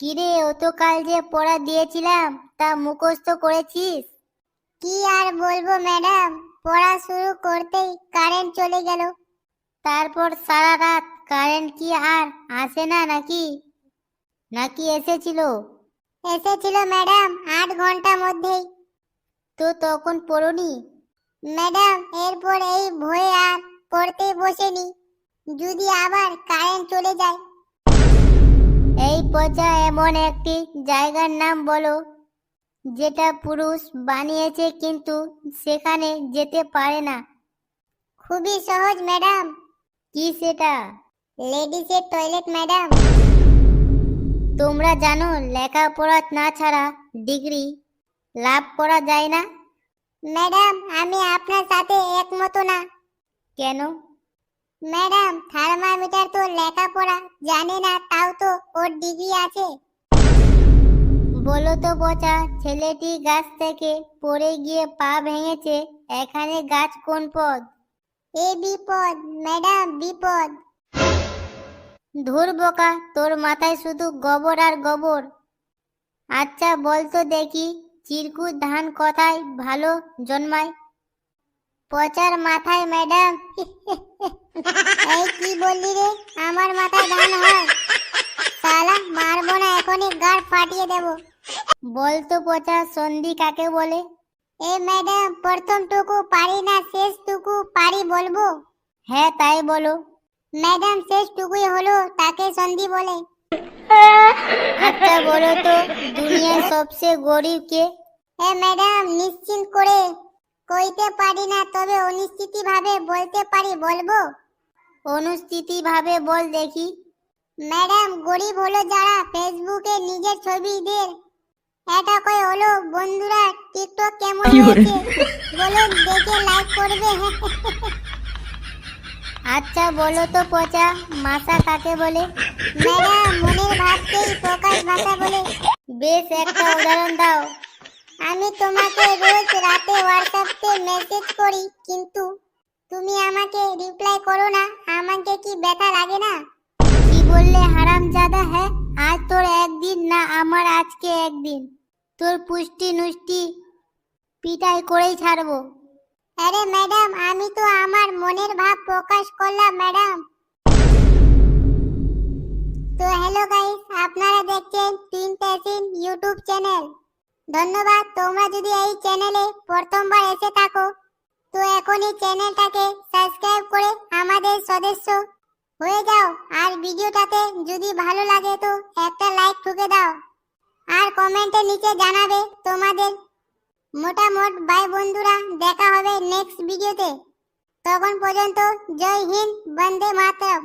কিরে ও তো কাল যে পড়া দিয়েছিলাম তা মুখস্থ করেছিস? কি আর বলব ম্যাডাম পড়া শুরু করতেই কারেন্ট চলে গেল। তারপর সারা রাত কারেন্ট কি আর আসে না নাকি? নাকি এসেছিল? এসেছিল ম্যাডাম আট ঘণ্টা মধ্যেই। তো তখন পড়নি? ম্যাডাম এরপর এই ভয়ে আর পড়তে বসেনি। যদি আবার কারেন্ট চলে যায় পচা এমন একটি জায়গার নাম বলো যেটা পুরুষ বানিয়েছে কিন্তু সেখানে যেতে পারে না। খুবই সহজ ম্যাডাম। কি সেটা? লেডিসের টয়লেট ম্যাডাম। তোমরা জানো লেখাপড়া না ছাড়া ডিগ্রি লাভ করা যায় না? ম্যাডাম আমি আপনার সাথে একমত না। কেন? ম্যাডাম থার্মামিটার তো লেখাপড়া জানে না তাও তো ওর ডিগ্রি আছে। বলো তো বচা ছেলেটি গাছ থেকে পড়ে গিয়ে পা ভেঙেছে এখানে গাছ কোন পদ? এ বিপদ ম্যাডাম বিপদ। ধুর বোকা তোর মাথায় শুধু গোবর আর গোবর। আচ্ছা বলতো দেখি চিরকুট ধান কথায় ভালো জন্মায়? পচার মাথায় ম্যাডাম। এই কি বললি রে? আমার মাথায় ধান হয়। মারবো না, এখনই ফাটিয়ে দেব। বলতো পচা সন্ধি কাকে বলে? এ ম্যাডাম প্রথম টুকু পারি না শেষ টুকু পারি বলব? হ্যাঁ তাই বলো। ম্যাডাম শেষ টুকুই হলো, তাকে সন্ধি বলে। আচ্ছা বলো তো, দুনিয়ার সবচেয়ে গরিব কে? এ ম্যাডাম, নিশ্চিন্ত করে কইতে পারি না, তবে অনিশ্চিতি ভাবে বলতে পারি, বলব? অনুস্থিতি ভাবে বল দেখি। ম্যাডাম গরিব হলো যারা ফেসবুকে নিজের ছবি দের এটা কই হলো বন্ধুরা টিকটক কেমন হয়েছে? বলে? দেখে লাইক করবে। আচ্ছা বলো তো পচা মাসা কাকে বলে? ম্যাডাম মনের ভাবকেই প্রকাশ ভাষা বলে। বেশ একটা উদাহরণ দাও। আমি তোমাকে রোজ রাতে হোয়াটসঅ্যাপে মেসেজ করি কিন্তু তুমি আমাকে রিপ্লাই করো না। কি ব্যথা লাগে না? কি বললে হারাম জাদা হ্যাঁ? আজ তোর একদিন না আমার আজকে একদিন। তোর পুষ্টি নুষ্টি পিটাই করেই ছাড়বো। আরে ম্যাডাম, আমি তো আমার মনের ভাব প্রকাশ করলাম, ম্যাডাম। তো হ্যালো গাইস, আপনারা দেখছেন তিন টেসিন ইউটিউব চ্যানেল। ধন্যবাদ, তোমরা যদি এই চ্যানেলে প্রথমবার এসে থাকো, তো এখনই চ্যানেলটাকে সাবস্ক্রাইব করে আমাদের সদস্য হয়ে যাও, আর ভিডিওটাতে যদি ভালো লাগে তো একটা লাইক ঠুকে দাও। আর কমেন্টে নিচে জানাবে তোমাদের মোটামোট ভাই বন্ধুরা, দেখা হবে নেক্সট ভিডিওতে তখন পর্যন্ত জয় হিন্দ, বন্দে মাতরম।